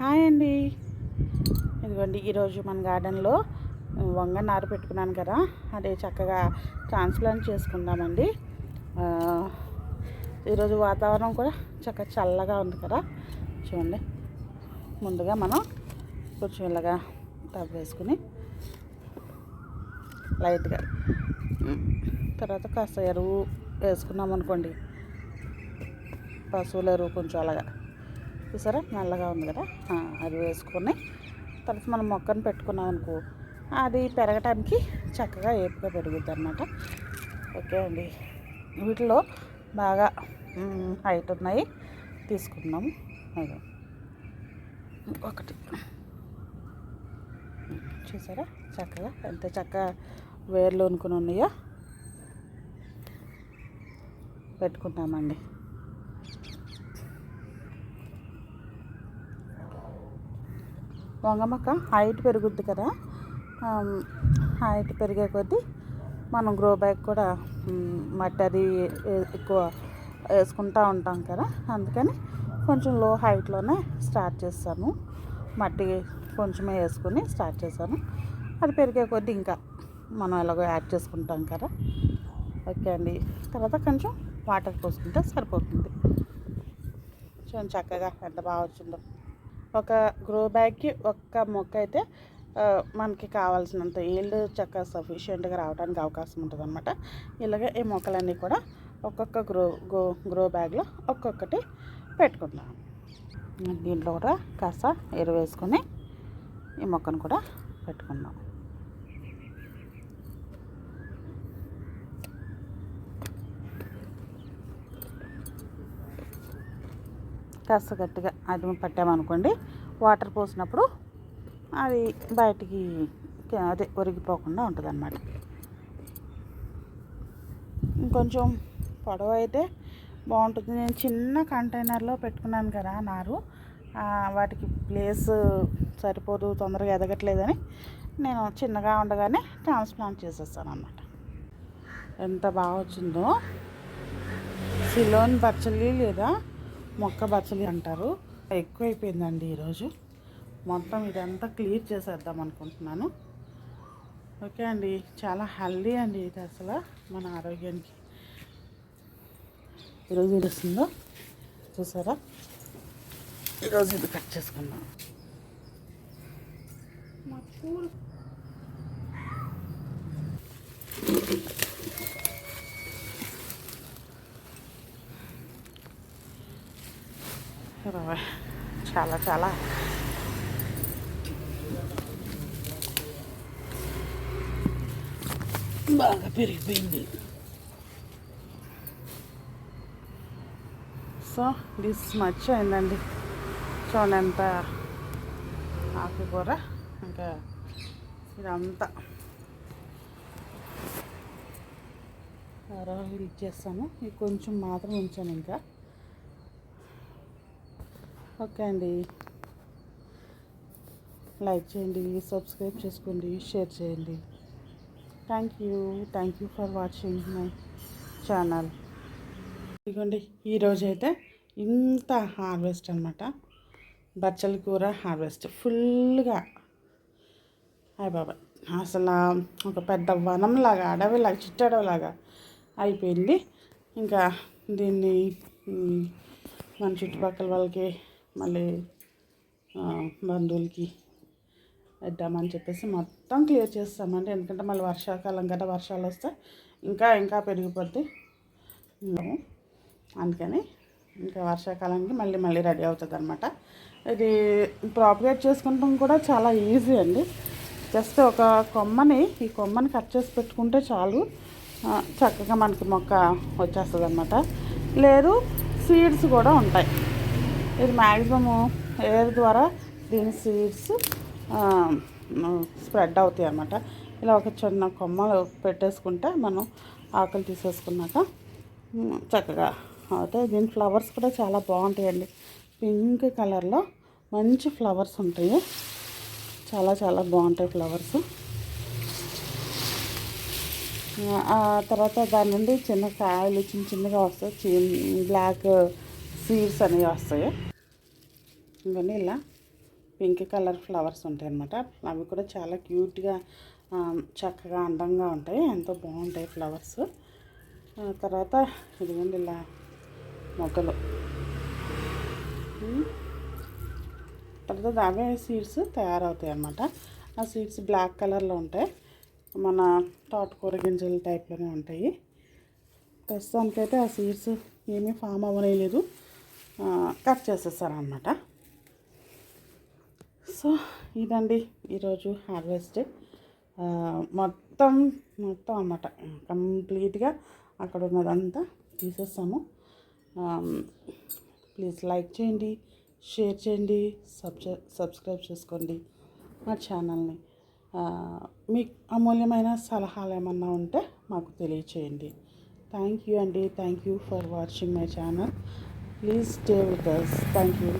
Hi అండి. ఇదిగోండి ఈరోజు మన గార్డెన్లో వంగ నారు పెట్టుకున్నాను కదా అది చక్కగా ట్రాన్స్ప్లాంట్ చేసుకుందామండి. ఈరోజు వాతావరణం కూడా చక్కగా చల్లగా ఉంది కదా చూడండి. ముందుగా మనం కొంచెం ఇలాగా టబ్ వేసుకుని లైట్గా తర్వాత కాస్త ఎరువు వేసుకున్నాం అనుకోండి పశువుల ఎరువు కొంచెం అలాగా. చూసారా? నల్లగా ఉంది కదా? అది వేసుకొని తర్వాత మనం మొక్కను పెట్టుకున్నాం అనుకో అది పెరగటానికి చక్కగా ఏపుగా పెరుగుద్ది అనమాట ఓకే అండి. వీటిలో బాగా హైట్ ఉన్నాయి. తీసుకున్నాము అదే ఇంకొకటి చూసారా? చక్కగా ఎంత చక్కగా వేర్లు అనుకుని ఉన్నాయో పెట్టుకుంటామండి. వంగమొక్క హైట్ పెరుగుద్ది కదా. హైట్ పెరిగే కొద్దీ మనం గ్రో బ్యాగ్ కూడా మట్టి అది ఎక్కువ వేసుకుంటూ ఉంటాం కదా. అందుకని కొంచెం లో హైట్లోనే స్టార్ట్ చేస్తాను. మట్టి కొంచెమే వేసుకుని స్టార్ట్ చేశాను అది పెరిగే కొద్దీ ఇంకా మనం ఎలాగో యాడ్ చేసుకుంటాం కదా. ఓకే అండి. తర్వాత కొంచెం వాటర్ పోసుకుంటే సరిపోతుంది. చూడండి చక్కగా ఎంత బాగా వచ్చిందో. ఒక గ్రో బ్యాగ్కి ఒక్క మొక్క అయితే మనకి కావాల్సినంత ఈల్డ్ చక్కగా సఫిషియెంట్గా రావడానికి అవకాశం ఉంటుంది అనమాట ఇలాగే ఈ మొక్కలన్నీ కూడా ఒక్కొక్క గ్రో గ్రో గ్రో బ్యాగ్లో ఒక్కొక్కటి పెట్టుకుందాం. దీంట్లో కూడా కాస్త ఎరువేసుకొని ఈ మొక్కను కూడా పెట్టుకుందాం. కాస్త గట్టిగా అది పట్టామనుకోండి వాటర్ పోసినప్పుడు అది బయటికి అదే ఒరిగిపోకుండా ఉంటుంది అనమాట ఇంకొంచెం పొడవు అయితే బాగుంటుంది. నేను చిన్న కంటైనర్లో పెట్టుకున్నాను కదా నారు వాటికి ప్లేస్ సరిపోదు తొందరగా ఎదగట్లేదని నేను చిన్నగా ఉండగానే ట్రాన్స్ప్లాంట్ చేసేస్తాను అన్నమాట ఎంత బాగా వచ్చిందో సిలోన్ పచ్చలి లేదా మొక్క బచ్చలి అంటారు. ఎక్కువైపోయిందండి ఈరోజు. మొత్తం ఇదంతా క్లియర్ చేసేద్దాం అనుకుంటున్నాను. ఓకే అండి చాలా హెల్దీ అండి ఇది అసలు మన ఆరోగ్యానికి. ఈరోజు ఇది వస్తుందో చూసారా? ఈరోజు ఇది కట్ చేసుకుందాం. మా చాలా చాలా. బాగా పెరిగిపోయింది. సో దిస్ మచ్ అయిందండి. చూడండి ఎంత ఆకుకూర ఇంకా ఇదంతా. అరవై ఇచ్చేస్తాను. ఇది కొంచెం మాత్రం ఉంచాను ఇంకా. ఓకే అండి. లైక్ చేయండి సబ్స్క్రైబ్ చేసుకోండి షేర్ చేయండి. Thank you thank you for watching my channel. ఇదిగోండి ఈరోజు అయితే ఇంత హార్వెస్ట్ అనమాట బచ్చల కూర హార్వెస్ట్ ఫుల్గా. అయ్య బాబా అసలు ఒక పెద్ద వనంలాగా అడవిలాగా చిట్టడవిలాగా అయిపోయింది. ఇంకా దీన్ని మన చుట్టుపక్కల వాళ్ళకి మళ్ళీ బంధువులకి ఇద్దామని చెప్పేసి మొత్తం క్లియర్ చేస్తామండి. ఎందుకంటే మళ్ళీ వర్షాకాలం కదా వర్షాలు వస్తే ఇంకా ఇంకా పెరిగిపోద్ది. అందుకని ఇంకా వర్షాకాలానికి మళ్ళీ మళ్ళీ రెడీ అవుతుంది అనమాట ఇది ప్రాపగేట్ చేసుకుంటాం కూడా చాలా ఈజీ అండి. జస్ట్ ఒక కొమ్మని ఈ కొమ్మని కట్ చేసి పెట్టుకుంటే చాలు. చక్కగా మనకి మొక్క వచ్చేస్తుంది అనమాట లేదు సీడ్స్ కూడా ఉంటాయి. ఇది మ్యాక్సిమము ఎయిర్ ద్వారా దీని సీడ్స్ స్ప్రెడ్ అవుతాయి అన్నమాట. ఇలా ఒక చిన్న కొమ్మలు పెట్టేసుకుంటే మనం ఆకులు తీసేసుకున్నాక చక్కగా అవుతాయి. దీని ఫ్లవర్స్ కూడా చాలా బాగుంటాయండి. పింక్ కలర్లో మంచి ఫ్లవర్స్ ఉంటాయి. చాలా చాలా బాగుంటాయి ఫ్లవర్స్. ఆ తర్వాత దాని నుండి చిన్న కాయలు చిన్న చిన్నగా వస్తాయి. చిన్న బ్లాక్ సీడ్స్ అనేవి వస్తాయి. ఇవన్నీ ఇలా పింక్ కలర్ ఫ్లవర్స్ ఉంటాయి అన్నమాట అవి కూడా చాలా క్యూట్గా చక్కగా అందంగా ఉంటాయి. ఎంతో బాగుంటాయి ఫ్లవర్స్. తర్వాత ఇదిగోండి ఇలా మొగ్గలు. తర్వాత అవే సీడ్స్ తయారవుతాయి అన్నమాట. ఆ సీడ్స్ బ్లాక్ కలర్లో ఉంటాయి. మన తోటకూర గింజల టైప్లోనే ఉంటాయి. ప్రస్తుతానికైతే ఆ సీడ్స్ ఏమీ ఫామ్ అవ్వలేదు కట్ చేసేస్తారనమాట సో ఇదండి ఈరోజు హార్వెస్ట్. మొత్తం మొత్తం అన్నమాట. కంప్లీట్గా అక్కడ ఉన్నదంతా తీసేస్తాము. ప్లీజ్ లైక్ చేయండి షేర్ చేయండి సబ్జ సబ్స్క్రైబ్ చేసుకోండి మా ఛానల్ని. మీకు అమూల్యమైన సలహాలు ఏమన్నా ఉంటే మాకు తెలియచేయండి. థ్యాంక్ యూ అండి. Thank you for watching my channel. Please stay with us thank you.